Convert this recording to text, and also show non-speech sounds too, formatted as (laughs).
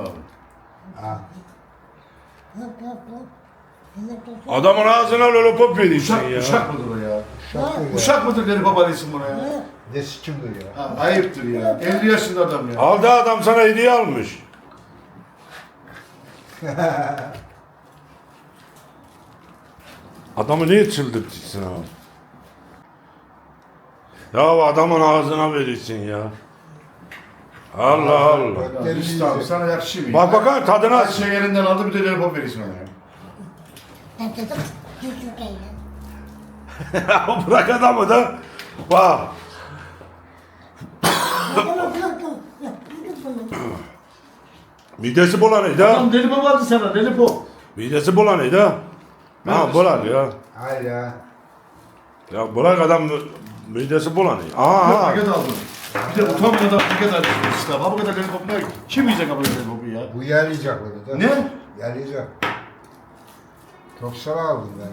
abi? Ha. Adamın ağzına lollipop veriyorsun Uşak, ya. uşak mıdır o ya? Uşak mı ya? Uşak mıdır dedi baba değilsin buna ya? Ne sikimdir ya? Ha, ayıptır ya. 50 yaşında adam ya. Aldı adam sana hediye almış. (laughs) Adamı niye çıldırtırsın abi? Ya adamın ağzına verirsin ya. Allah Allah. Hüsnü abi sana yakışıyor mu? Bak bakalım tadına. Her şey elinden aldı bir de lollipop verirsin ona ya. (laughs) Bırak adamı da. Bak. Midesi bulanıydı ha. Adam lollipop aldı sana lollipop. Midesi bulanıydı ha. Ha bulan ya. Hayır ya. Ya bırak adam midesi bulanıyor. Aha aha. paket aldım. Bir de utanmadan paket aldım. İşte ha bu kadar ne? Kim yiyecek abi lollipopu ya? Bu yalayacak bunu da. Ne? Yalayacak. Çok sana aldım ben.